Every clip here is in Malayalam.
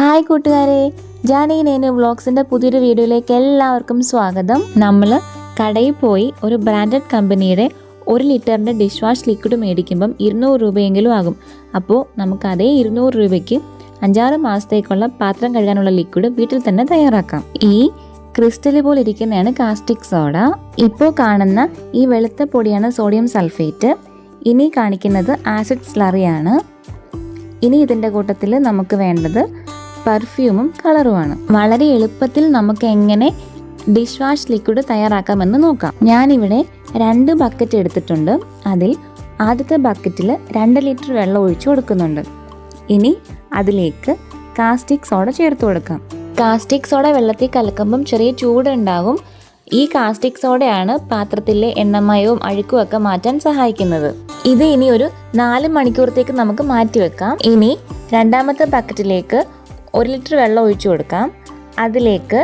ഹായ് കൂട്ടുകാരെ. ജാനി നേനു വ്ളോഗ്സിന്റെ പുതിയൊരു വീഡിയോയിലേക്ക് എല്ലാവർക്കും സ്വാഗതം. നമ്മൾ കടയിൽ പോയി ഒരു ബ്രാൻഡഡ് കമ്പനിയുടെ ഒരു ലിറ്ററിന്റെ ഡിഷ് വാഷ് ലിക്വിഡ് മേടിക്കുമ്പം ഇരുന്നൂറ് രൂപയെങ്കിലും ആകും. അപ്പോൾ നമുക്ക് അതേ ഇരുന്നൂറ് രൂപയ്ക്ക് അഞ്ചാറ് മാസത്തേക്കുള്ള പാത്രം കഴുകാനുള്ള ലിക്വിഡ് വീട്ടിൽ തന്നെ തയ്യാറാക്കാം. ഈ ക്രിസ്റ്റൽ പോലെ ഇരിക്കുന്നതാണ് കാസ്റ്റിക് സോഡ. ഇപ്പോൾ കാണുന്ന ഈ വെളുത്ത പൊടിയാണ് സോഡിയം സൾഫേറ്റ്. ഇനി കാണിക്കുന്നത് ആസിഡ് സ്ലറിയാണ്. ഇനി ഇതിന്റെ കൂട്ടത്തിൽ നമുക്ക് വേണ്ടത് പെർഫ്യൂമും കളറുമാണ് വളരെ എളുപ്പത്തിൽ നമുക്ക് എങ്ങനെ ഡിഷ് വാഷ് ലിക്വിഡ് തയ്യാറാക്കാമെന്ന് നോക്കാം. ഞാനിവിടെ രണ്ട് ബക്കറ്റ് എടുത്തിട്ടുണ്ട്. അതിൽ ആദ്യത്തെ ബക്കറ്റിൽ രണ്ട് ലിറ്റർ വെള്ളം ഒഴിച്ചു കൊടുക്കുന്നുണ്ട്. ഇനി അതിലേക്ക് കാസ്റ്റിക് സോഡ ചേർത്ത് കൊടുക്കാം. കാസ്റ്റിക് സോഡ വെള്ളത്തിൽ കലക്കുമ്പം ചെറിയ ചൂടുണ്ടാകും. ഈ കാസ്റ്റിക് സോഡയാണ് പാത്രത്തിലെ എണ്ണമയവും അഴുക്കും ഒക്കെ മാറ്റാൻ സഹായിക്കുന്നത്. ഇത് ഇനി ഒരു നാല് മണിക്കൂറത്തേക്ക് നമുക്ക് മാറ്റി വെക്കാം ഇനി രണ്ടാമത്തെ ബക്കറ്റിലേക്ക് ഒരു ലിറ്റർ വെള്ളം ഒഴിച്ചു കൊടുക്കാം. അതിലേക്ക്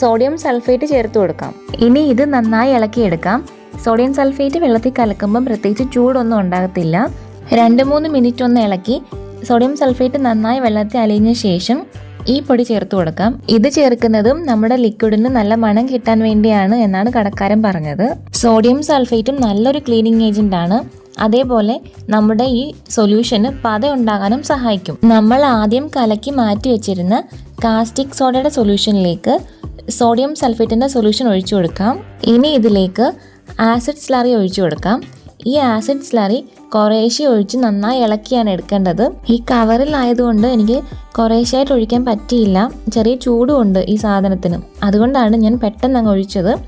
സോഡിയം സൾഫേറ്റ് ചേർത്ത് കൊടുക്കാം. ഇനി ഇത് നന്നായി ഇളക്കിയെടുക്കാം. സോഡിയം സൾഫേറ്റ് വെള്ളത്തിൽ കലക്കുമ്പം പ്രത്യേകിച്ച് ചൂടൊന്നും ഉണ്ടാകത്തില്ല. രണ്ട് മൂന്ന് മിനിറ്റ് ഒന്ന് ഇളക്കി സോഡിയം സൾഫേറ്റ് നന്നായി വെള്ളത്തിൽ അലിഞ്ഞ ശേഷം ഈ പൊടി ചേർത്ത് കൊടുക്കാം. ഇത് ചേർക്കുന്നതും നമ്മുടെ ലിക്വിഡിന് നല്ല മണം കിട്ടാൻ വേണ്ടിയാണ് എന്നാണ് കടക്കാരൻ പറഞ്ഞത്. സോഡിയം സൾഫേറ്റും നല്ലൊരു ക്ലീനിങ് ഏജന്റ് ആണ്. അതേപോലെ നമ്മുടെ ഈ സൊല്യൂഷന് പത ഉണ്ടാകാനും സഹായിക്കും. നമ്മൾ ആദ്യം കലക്കി മാറ്റി വെച്ചിരുന്ന കാസ്റ്റിക് സോഡയുടെ സൊല്യൂഷനിലേക്ക് സോഡിയം സൾഫേറ്റിന്റെ സൊല്യൂഷൻ ഒഴിച്ചു കൊടുക്കാം. ഇനി ഇതിലേക്ക് ആസിഡ് സ്ലറി ഒഴിച്ചു കൊടുക്കാം. ഈ ആസിഡ് സ്ലറി കുറേശ്ശെ ഒഴിച്ച് നന്നായി ഇളക്കിയാണ് എടുക്കേണ്ടത്. ഈ കവറിലായതുകൊണ്ട് എനിക്ക് കുറേശ്ശായിട്ട് ഒഴിക്കാൻ പറ്റിയില്ല. ചെറിയ ചൂടുമുണ്ട് ഈ സാധനത്തിന്. അതുകൊണ്ടാണ് ഞാൻ പെട്ടെന്ന് അങ്ങ് ഒഴിച്ചത്.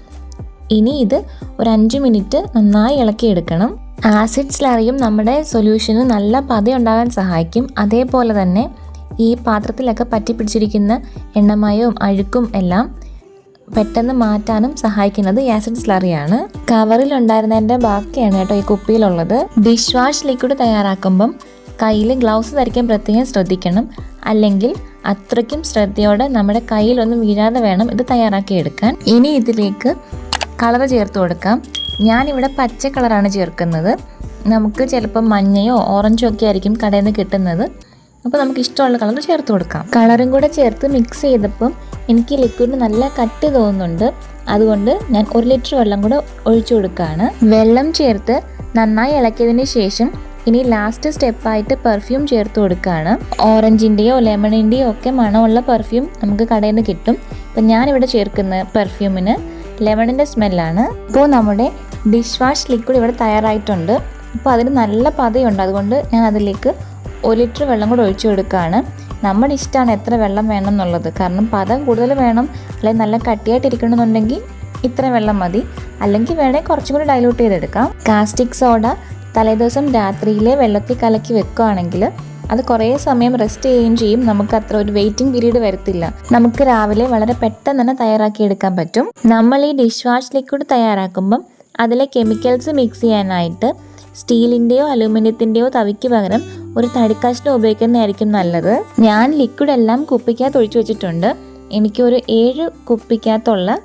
ഇനി ഇത് ഒരു അഞ്ച് മിനിറ്റ് നന്നായി ഇളക്കിയെടുക്കണം. ആസിഡ് സ്ലറിയും നമ്മുടെ സൊല്യൂഷന് നല്ല പതയുണ്ടാകാൻ സഹായിക്കും. അതേപോലെ തന്നെ ഈ പാത്രത്തിലൊക്കെ പറ്റി പിടിച്ചിരിക്കുന്ന എണ്ണമയവും അഴുക്കും എല്ലാം പെട്ടെന്ന് മാറ്റാനും സഹായിക്കുന്നത് ആസിഡ് സ്ലറിയാണ് കവറിൽ ഉണ്ടായിരുന്നതിന്റെ ബാക്കിയാണ് കേട്ടോ ഈ കുപ്പിയിലുള്ളത്. ഡിഷ് വാഷ് ലിക്വിഡ് തയ്യാറാക്കുമ്പം കയ്യിൽ ഗ്ലൗസ് ധരിക്കാൻ പ്രത്യേകം ശ്രദ്ധിക്കണം. അല്ലെങ്കിൽ അത്രയ്ക്കും ശ്രദ്ധയോടെ നമ്മുടെ കയ്യിലൊന്നും വീഴാതെ വേണം ഇത് തയ്യാറാക്കി എടുക്കാൻ ഇനി ഇതിലേക്ക് കളർ ചേർത്ത് കൊടുക്കാം. ഞാനിവിടെ പച്ച കളറാണ് ചേർക്കുന്നത്. നമുക്ക് ചിലപ്പോൾ മഞ്ഞയോ ഓറഞ്ചോ ഒക്കെ ആയിരിക്കും കടയിൽ നിന്ന് കിട്ടുന്നത്. അപ്പോൾ നമുക്ക് ഇഷ്ടമുള്ള കളർ ചേർത്ത് കൊടുക്കാം. കളറും കൂടെ ചേർത്ത് മിക്സ് ചെയ്തപ്പം എനിക്ക് ലിക്വിഡ് നല്ല കട്ടി തോന്നുന്നുണ്ട്. അതുകൊണ്ട് ഞാൻ ഒരു ലിറ്റർ വെള്ളം കൂടെ ഒഴിച്ചു കൊടുക്കുകയാണ്. വെള്ളം ചേർത്ത് നന്നായി ഇളക്കിയതിന് ശേഷം ഇനി ലാസ്റ്റ് സ്റ്റെപ്പായിട്ട് പെർഫ്യൂം ചേർത്ത് കൊടുക്കുകയാണ്. ഓറഞ്ചിന്റെയോ ലെമണിന്റെയോ ഒക്കെ മണമുള്ള പെർഫ്യൂം നമുക്ക് കടയിൽ നിന്ന് കിട്ടും. അപ്പം ഞാനിവിടെ ചേർക്കുന്ന പെർഫ്യൂമിന് ലെമണിന്റെ സ്മെല്ലാണ്. ഇപ്പോൾ നമ്മുടെ ഡിഷ് വാഷ് ലിക്വിഡ് ഇവിടെ തയ്യാറായിട്ടുണ്ട്. അപ്പോൾ അതിന് നല്ല പതയുണ്ട്. അതുകൊണ്ട് ഞാൻ അതിലേക്ക് ഒരു ലിറ്റർ വെള്ളം കൂടെ ഒഴിച്ചു കൊടുക്കുകയാണ്. നമ്മുടെ ഇഷ്ടമാണ് എത്ര വെള്ളം വേണം എന്നുള്ളത്. കാരണം പദം കൂടുതൽ വേണം അല്ലെങ്കിൽ നല്ല കട്ടിയായിട്ട് ഇരിക്കണമെന്നുണ്ടെങ്കിൽ ഇത്ര വെള്ളം മതി. അല്ലെങ്കിൽ വേണേൽ കുറച്ചും കൂടി ഡൈലൂട്ട് ചെയ്തെടുക്കാം. കാസ്റ്റിക് സോഡ തലേദിവസം രാത്രിയിലെ വെള്ളത്തിൽ കലക്കി വെക്കുകയാണെങ്കിൽ അത് കുറേ സമയം റെസ്റ്റ് ചെയ്യുകയും ചെയ്യും. നമുക്ക് അത്ര ഒരു വെയിറ്റിംഗ് പീരീഡ് വരത്തില്ല. നമുക്ക് രാവിലെ വളരെ പെട്ടെന്ന് തന്നെ തയ്യാറാക്കി എടുക്കാൻ പറ്റും. നമ്മൾ ഈ ഡിഷ് വാഷ് ലിക്വിഡ് തയ്യാറാക്കുമ്പം അതിലെ കെമിക്കൽസ് മിക്സ് ചെയ്യാനായിട്ട് സ്റ്റീലിന്റെയോ അലൂമിനിയത്തിന്റെയോ തവിക്ക് പകരം ഒരു തടിക്കഷ്ണം ഉപയോഗിക്കുന്നതായിരിക്കും നല്ലത്. ഞാൻ ലിക്വിഡ് എല്ലാം കുപ്പിക്കകത്ത് ഒഴിച്ചു വെച്ചിട്ടുണ്ട്. എനിക്കൊരു ഏഴ് കുപ്പിക്കകത്തുള്ള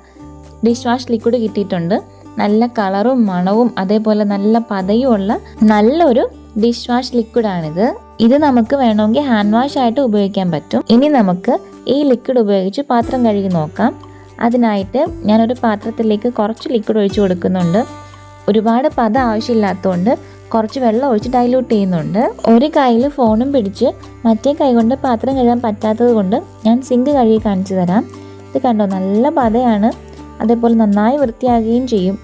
ഡിഷ് വാഷ് ലിക്വിഡ് കിട്ടിയിട്ടുണ്ട്. നല്ല കളറും മണവും അതേപോലെ നല്ല പതയും ഉള്ള നല്ലൊരു ഡിഷ് വാഷ് ലിക്വിഡാണിത് ഇത് നമുക്ക് വേണമെങ്കിൽ ഹാൻഡ് വാഷ് ആയിട്ട് ഉപയോഗിക്കാൻ പറ്റും. ഇനി നമുക്ക് ഈ ലിക്വിഡ് ഉപയോഗിച്ച് പാത്രം കഴുകി നോക്കാം. അതിനായിട്ട് ഞാനൊരു പാത്രത്തിലേക്ക് കുറച്ച് ലിക്വിഡ് ഒഴിച്ചു കൊടുക്കുന്നുണ്ട്. ഒരുപാട് പത ആവശ്യമില്ലാത്തതുകൊണ്ട് കുറച്ച് വെള്ളം ഒഴിച്ച് ഡൈലൂട്ട് ചെയ്യുന്നുണ്ട്. ഒരു കൈയിൽ ഫോണും പിടിച്ച് മറ്റേ കൈ കൊണ്ട് പാത്രം കഴുകാൻ പറ്റാത്തത് കൊണ്ട് ഞാൻ സിങ്ക് കഴുകി കാണിച്ചു തരാം. ഇത് കണ്ടോ? നല്ല പതയാണ്. അതേപോലെ നന്നായി വൃത്തിയാകുകയും ചെയ്യും.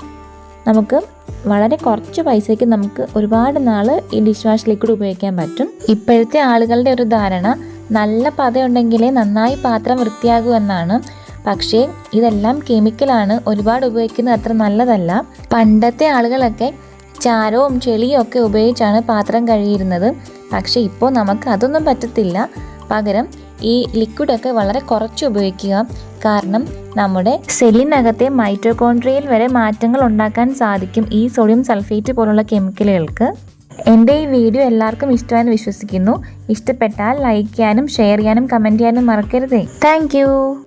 നമുക്ക് വളരെ കുറച്ച് പൈസയ്ക്ക് നമുക്ക് ഒരുപാട് നാൾ ഈ ഡിഷ് വാഷ് ലിക്വിഡ് ഉപയോഗിക്കാൻ പറ്റും. ഇപ്പോഴത്തെ ആളുകളുടെ ഒരു ധാരണ നല്ല പതയുണ്ടെങ്കിലേ നന്നായി പാത്രം വൃത്തിയാകൂ എന്നാണ്. പക്ഷേ ഇതെല്ലാം കെമിക്കലാണ് ഒരുപാട് ഉപയോഗിക്കുന്നത് അത്ര നല്ലതല്ല. പണ്ടത്തെ ആളുകളൊക്കെ ചാരവും ചെളിയും ഒക്കെ ഉപയോഗിച്ചാണ് പാത്രം കഴുകിയിരുന്നത്. പക്ഷേ ഇപ്പോൾ നമുക്ക് അതൊന്നും പറ്റത്തില്ല. പകരം ഈ ലിക്വിഡൊക്കെ വളരെ കുറച്ച് ഉപയോഗിക്കുക. കാരണം നമ്മുടെ സെല്ലിനകത്തെ മൈറ്റോകോൺട്രിയയിൽ വരെ മാറ്റങ്ങൾ ഉണ്ടാക്കാൻ സാധിക്കും ഈ സോഡിയം സൾഫേറ്റ് പോലുള്ള കെമിക്കലുകൾക്ക്. എന്റെ ഈ വീഡിയോ എല്ലാവർക്കും ഇഷ്ടമായെന്ന് വിശ്വസിക്കുന്നു. ഇഷ്ടപ്പെട്ടാൽ ലൈക്ക് ചെയ്യാനും ഷെയർ ചെയ്യാനും കമന്റ് ചെയ്യാനും മറക്കരുതേ. താങ്ക്